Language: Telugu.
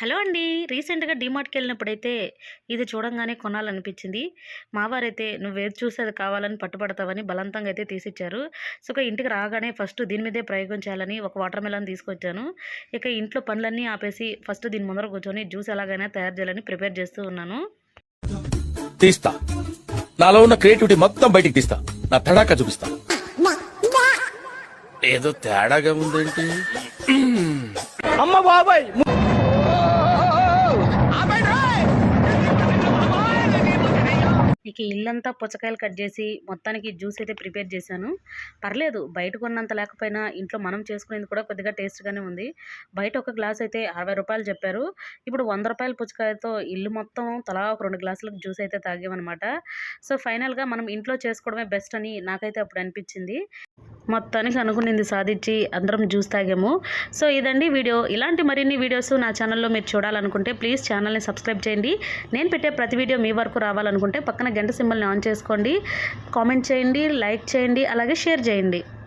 హలో అండి. రీసెంట్గా డీమార్ట్కి వెళ్ళినప్పుడైతే ఇది చూడంగానే కొనాలనిపించింది. మావారైతే నువ్వు ఏది చూసి అది కావాలని పట్టుబడతావని బలవంతంగా అయితే తీసిచ్చారు. సో ఇక ఇంటికి రాగానే ఫస్ట్ దీని మీదే ప్రయోగం చేయాలని ఒక వాటర్ మెలన్ తీసుకొచ్చాను. ఇక ఇంట్లో పనులన్నీ ఆపేసి ఫస్ట్ దీని ముందర కూర్చొని జ్యూస్ ఎలాగైనా తయారు చేయాలని ప్రిపేర్ చేస్తూ ఉన్నాను. తీస్తా. నాలో ఉన్న క్రియేటివిటీ మొత్తం బయటికి తీస్తా. నా తడాక చూపిస్తా. ఏదో తేడాగా ఉందేంటి? ఇక ఇల్లంతా పుచ్చకాయలు కట్ చేసి మొత్తానికి జ్యూస్ అయితే ప్రిపేర్ చేశాను. పర్లేదు బయట కొన్నంత లేకపోయినా ఇంట్లో మనం చేసుకునేది కూడా కొద్దిగా టేస్ట్గానే ఉంది. బయట ఒక గ్లాస్ అయితే అరవై రూపాయలు చెప్పారు. ఇప్పుడు వంద రూపాయల పుచ్చకాయతో ఇల్లు మొత్తం తలా ఒక రెండు గ్లాసులకు జ్యూస్ అయితే తాగామన్నమాట. సో ఫైనల్గా మనం ఇంట్లో చేసుకోవడమే బెస్ట్ అని నాకైతే అప్పుడు అనిపించింది. మొత్తానికి అనుకునింది సాధించి అందరం జ్యూస్ తాగాము. సో ఇదండి వీడియో. ఇలాంటి మరిన్ని వీడియోస్ నా ఛానల్లో మీరు చూడాలనుకుంటే ప్లీజ్ ఛానల్ని సబ్స్క్రైబ్ చేయండి. నేను పెట్టే ప్రతి వీడియో మీ వరకు రావాలనుకుంటే పక్కన గంట సింబల్ని ఆన్ చేసుకోండి. కామెంట్ చేయండి లైక్ చేయండి అలాగే షేర్ చేయండి.